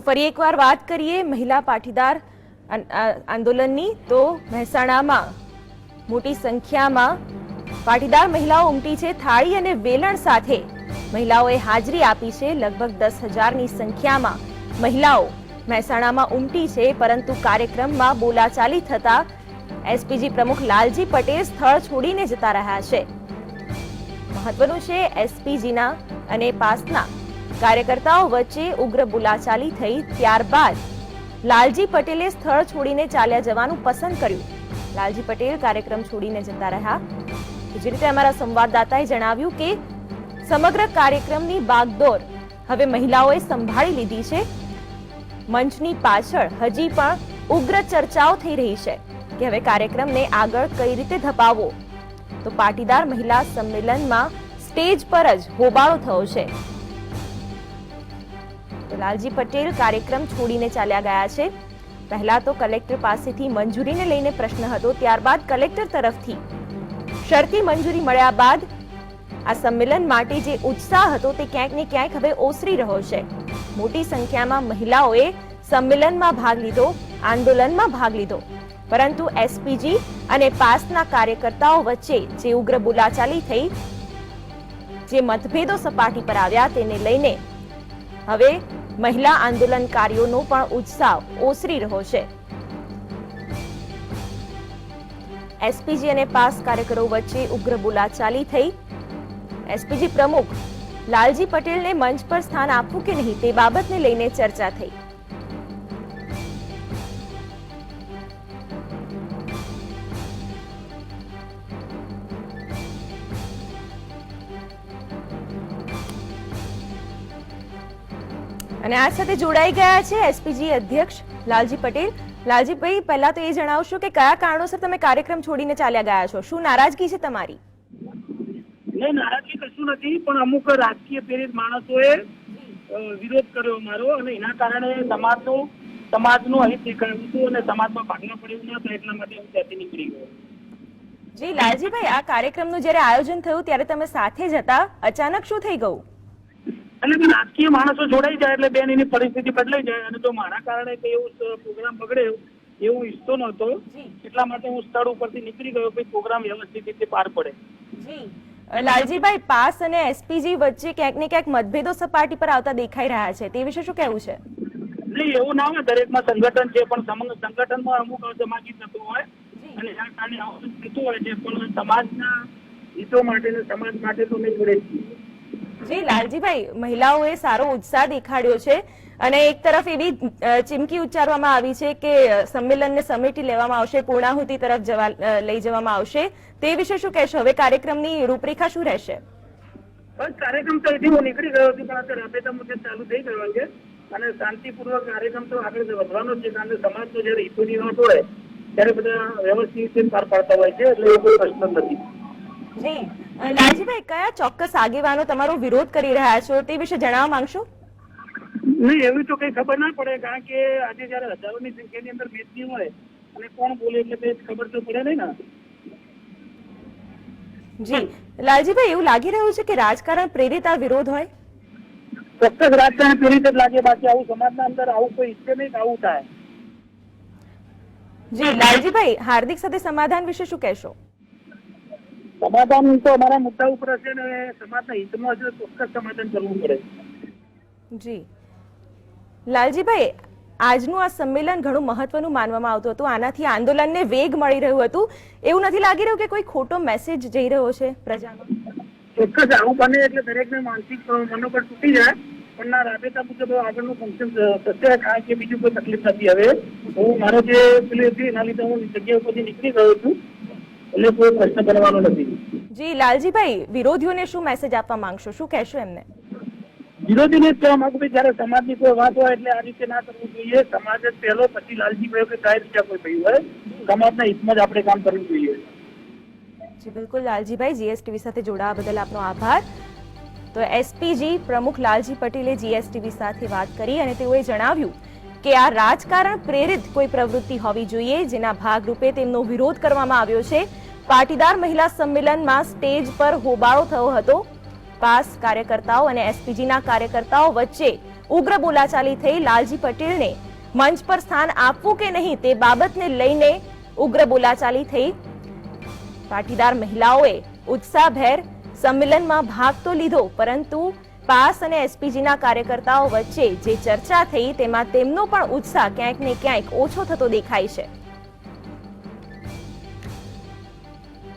તો ફરી એકવાર વાત કરીએ મહિલા પાટીદાર આંદોલનની. તો મહેસાણામાં મોટી સંખ્યામાં પાટીદાર મહિલાઓ ઉમટી છે. થાળી અને વેલણ સાથે મહિલાઓએ હાજરી આપી છે. લગભગ દસ હજારની સંખ્યામાં મહિલાઓ મહેસાણામાં ઉમટી છે. પરંતુ કાર્યક્રમમાં બોલાચાલી થતા એસપીજી પ્રમુખ લાલજી પટેલ સ્થળ છોડીને જતા રહ્યા છે. મહત્વનું છે એસપીજીના અને પાસના કાર્યકર્તાઓ વચ્ચે ઉગ્ર બોલાચાલી થઈ ત્યારબાદ લાલજી પટેલે સ્થળ છોડીને ચાલ્યા જવાનું પસંદ કર્યું. લાલજી પટેલ કાર્યક્રમ છોડીને જતા રહ્યા. જે રીતે અમારા સંવાદદાતાએ જણાવ્યું કે સમગ્ર કાર્યક્રમની બાગદોર હવે મહિલાઓએ સંભાળી લીધી છે. મંચની પાછળ હજી પણ ઉગ્ર ચર્ચાઓ થઈ રહી છે કે હવે કાર્યક્રમને આગળ કઈ રીતે ધપાવવો. તો પાટીદાર મહિલા સંમેલનમાં સ્ટેજ પર જ હોબાળો થયો છે. તો લાલજી પટેલ કાર્યક્રમ છોડીને ચાલ્યા ગયા છે. પહેલા તો કલેક્ટર પાસેથી મંજૂરીને લઈને પ્રશ્ન હતો, ત્યારબાદ કલેક્ટર તરફથી શરતી મંજૂરી મળ્યા બાદ આ સંમેલન માટે જે ઉત્સાહ હતો તે ક્યાંક ને ક્યાંક હવે ઓસરી રહ્યો છે. મોટી સંખ્યામાં મહિલાઓએ સંમેલનમાં ભાગ લીધો, આંદોલનમાં ભાગ લીધો. પરંતુ એસપીજી અને પાસના કાર્યકર્તાઓ વચ્ચે જે ઉગ્ર બોલાચાલી થઈ, જે મતભેદો સપાટી પર આવ્યા, તેને લઈને હવે મહિલા આંદોલનકારીઓનો પણ ઉત્સાહ ઓસરી રહ્યો છે. એસપીજી અને પાસ કાર્યકરો વચ્ચે ઉગ્ર બોલાચાલી થઈ. એસપીજી પ્રમુખ લાલજી પટેલને મંચ પર સ્થાન આપવું કે નહીં તે બાબતને લઈને ચર્ચા થઈ. અને આ સાથે જોડાઈ ગયા છે એસપીજી અધ્યક્ષ લાલજી પટેલ. લાલજીભાઈ પહેલા તો એ જણાવશો કે કયા કારણોસર તમે કાર્યક્રમ છોડીને ચાલ્યા ગયા છો? શું નારાજગી છે તમારી? નહીં નારાજગી કશું નથી પણ અમુક રાજકીય પ્રેરિત માણસોએ વિરોધ કર્યો મારો અને એના કારણે સમાજનું સમાજનું અહિત નીકળ્યું હતું અને સમાજમાં ભાગલા પડ્યું ન તો એટલા માટે હું ત્યાંથી નીકળી ગયો. જી લાલજીભાઈ આ કાર્યક્રમનું જ્યારે આયોજન થયું ત્યારે તમે સાથે જ હતા. અચાનક શું થઈ ગયું? એટલે રાજકીય માણસો જોડાઈ જાય એટલે બેન એની પરિસ્થિતિ બદલાઈ જાય. અને જો મારા કારણે કે એવું પ્રોગ્રામ બગડે એવું ઈચ્છતો નહોતો એટલા માટે હું સ્થળ ઉપરથી નીકળી ગયો કે પ્રોગ્રામ વ્યવસ્થિત રીતે પાર પડે લાલજીભાઈ પાસ અને એસપીજી વચ્ચે ક્યાંક ને ક્યાંક મતભેદો સપાટી પર આવતા દેખાઈ રહ્યા છે. તે વિશે શું કહેવું છે? નહીં એવું ના હોય. દરેકમાં સંગઠન છે પણ સમ- સંગઠનમાં અમુક અસમાજી થતું હોય. અને એના કારણે આવું થતું હોય છે. પણ સમાજના હિતો માટે સમાજ માટે તો મેં જોડે છીએ. જી લાલજીભાઈ મહિલાઓએ સારો ઉત્સાહ દેખાડ્યો છે અને એક તરફ એવી ચીમકી ઉચ્ચારવામાં આવી છે કે સંમેલનને સમેટી લેવામાં આવશે પૂર્ણાહુતિ તરફ જવા લઈ જવામાં આવશે. તે વિશે શું કહેશો? હવે કાર્યક્રમની રૂપરેખા શું રહેશે? બસ કાર્યક્રમ તો અહીંથી હું નીકળી ગયો છું પણ અત્યારે રાબેતા મુજબ ચાલુ થઈ ગયો છે. અને શાંતિપૂર્વક કાર્યક્રમ તો આગળ વધવાનો છે કારણ કે સમાજનો જયારે હિતોની વાત હોય ત્યારે બધા વ્યવસ્થિત પાર પાડતા હોય છે એટલે એ કોઈ પ્રશ્ન નથી. જી. લાલજીભાઈ કયા ચોક્કસ આગેવાનો તમારો વિરોધ કરી રહ્યા છો તે વિશે જણાવવા માંગશો? નહીં એવી તો કઈ ખબર ના પડે કારણ કે આજે જયારે હજારોની સંખ્યાની અંદર બેસતી હોય અને કોણ બોલે એટલે કઈ ખબર તો પડે નહીં ને. જી. લાલજીભાઈ એવું લાગી રહ્યું છે કે રાજકારણ પ્રેરિત આ વિરોધ હોય? ચોક્કસ રાજકારણ પ્રેરિત જ લાગે બાકી આવું સમાજના અંદર આવું કોઈ ઈચ્છે નહીં આવું થાય. જી લાલજીભાઈ હાર્દિક સાથે સમાધાન વિશે શું કહેશો? સમાધાન તો અમારા મુદ્દા ઉપર હશે ને સમાજના હિતમાં હશે ચોક્કસ સમાધાન કરવું પડે. જી. લાલજીભાઈ આજનું આ સંમેલન ઘણું મહત્વનું માનવામાં આવતું હતું. આનાથી આંદોલનને વેગ મળી રહ્યું હતું. એવું નથી લાગી રહ્યું કે કોઈ ખોટો મેસેજ જઈ રહ્યો છે પ્રજાનો? ચોક્કસ આવું બને એટલે દરેકને માનસિક મનોબળ તૂટી જાય. પણ ના રાબેતા મુજબ આગળનું ફંક્શન થશે કારણ કે બીજું કોઈ તકલીફ નથી. હવે હું મારો જે પેલી હતી એના લીધે હું જગ્યા ઉપરથી નીકળી ગયો છું. એટલે કોઈ પ્રશ્ન કરવાનો નથી. જી લાલજીભાઈ વિરોધીઓને શું મેસેજ આપવા માંગશો? શું કહેશો એમને? વિરોધીને જ કહેવા માંગુ જયારે સમાજની કોઈ વાત હોય એટલે આ રીતે ના કરવું જોઈએ. સમાજ જ પહેલો પછી લાલજી ભાઈ કે કાંઈ બીજા કોઈ ભાઈ હોય સમાજના હિતમાં જ આપણે કામ કરવું જોઈએ. જી બિલકુલ. લાલજીભાઈ જીએસટીવી સાથે જોડાવા બદલ આપનો આભાર. તો એસપીજી પ્રમુખ લાલજી પટેલે જીએસટીવી સાથે વાત કરી અને તેઓએ જણાવ્યું કે આ રાજકારણ પ્રેરિત કોઈ પ્રવૃત્તિ હોવી જોઈએ, જેના ભાગરૂપે તેમનો વિરોધ કરવામાં આવ્યો છે. પાટીદાર મહિલા સંમેલનમાં સ્ટેજ પર હોબાળો થયો હતો. પાસ કાર્યકર્તાઓ અને એસપીજીના કાર્યકર્તાઓ વચ્ચે ઉગ્ર બોલાચાલી થઈ લાલજી પટેલને મંચ પર સ્થાન આપવું કે નહીં તે બાબતને લઈને ઉગ્ર બોલાચાલી થઈ. પાટીદાર મહિલાઓએ ઉત્સાહભેર સંમેલનમાં ભાગ તો લીધો, પરંતુ પાસ અને એસપીજીના કાર્યકર્તાઓ વચ્ચે જે ચર્ચા થઈ તેમાં તેમનો પણ ઉત્સાહ ક્યાંક ને ક્યાંક ઓછો થતો દેખાય છે.